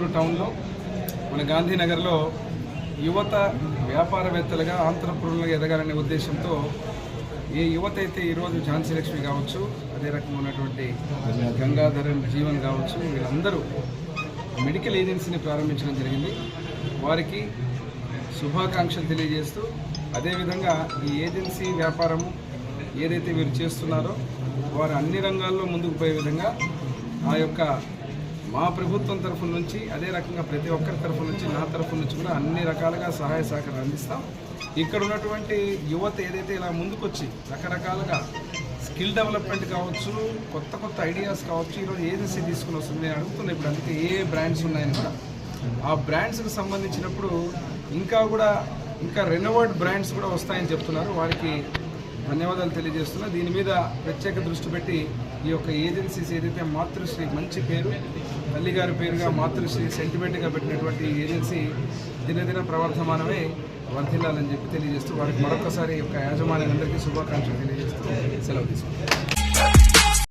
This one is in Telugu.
చెన్నూరు టౌన్లో మన గాంధీనగర్లో యువత వ్యాపారవేత్తలుగా ఆంధ్రప్రూలుగా ఎదగాలనే ఉద్దేశంతో ఏ యువత అయితే ఈరోజు ఝాన్సీ లక్ష్మి కావచ్చు అదే రకం ఉన్నటువంటి గంగాధరన్ జీవన్ కావచ్చు వీళ్ళందరూ మెడికల్ ఏజెన్సీని ప్రారంభించడం జరిగింది. వారికి శుభాకాంక్షలు తెలియజేస్తూ అదేవిధంగా ఈ ఏజెన్సీ వ్యాపారము ఏదైతే వీరు చేస్తున్నారో వారు అన్ని రంగాల్లో ముందుకు పోయే విధంగా ఆ యొక్క మా ప్రభుత్వం తరఫు నుంచి అదే రకంగా ప్రతి ఒక్కరి తరఫు నుంచి నా తరఫు నుంచి కూడా అన్ని రకాలుగా సహాయ సహకారం అందిస్తాం. ఇక్కడ ఉన్నటువంటి యువత ఏదైతే ఇలా ముందుకొచ్చి రకరకాలుగా స్కిల్ డెవలప్మెంట్ కావచ్చు కొత్త కొత్త ఐడియాస్ కావచ్చు ఈరోజు ఏజెన్సీ తీసుకుని వస్తుంది నేను అడుగుతున్నా. ఇప్పుడు అందుకే ఏ బ్రాండ్స్ ఉన్నాయని కూడా. ఆ బ్రాండ్స్కి సంబంధించినప్పుడు ఇంకా కూడా ఇంకా రెనోవర్డ్ బ్రాండ్స్ కూడా వస్తాయని చెప్తున్నారు. వారికి ధన్యవాదాలు తెలియజేస్తున్నా. దీని మీద ప్రత్యేక దృష్టి పెట్టి ఈ యొక్క ఏజెన్సీస్ ఏదైతే మాతృశ్రీ మంచి పేరు తల్లిగారి పేరుగా మాతృశ్రీ సెంటిమెంట్గా పెట్టినటువంటి ఏజెన్సీ దినదిన ప్రవర్ధమానమే వర్ధిల్లాలని చెప్పి తెలియజేస్తూ వారికి మరొకసారి యొక్క యాజమాన్యందరికీ శుభాకాంక్షలు తెలియజేస్తూ సెలవు తీసుకుంటాం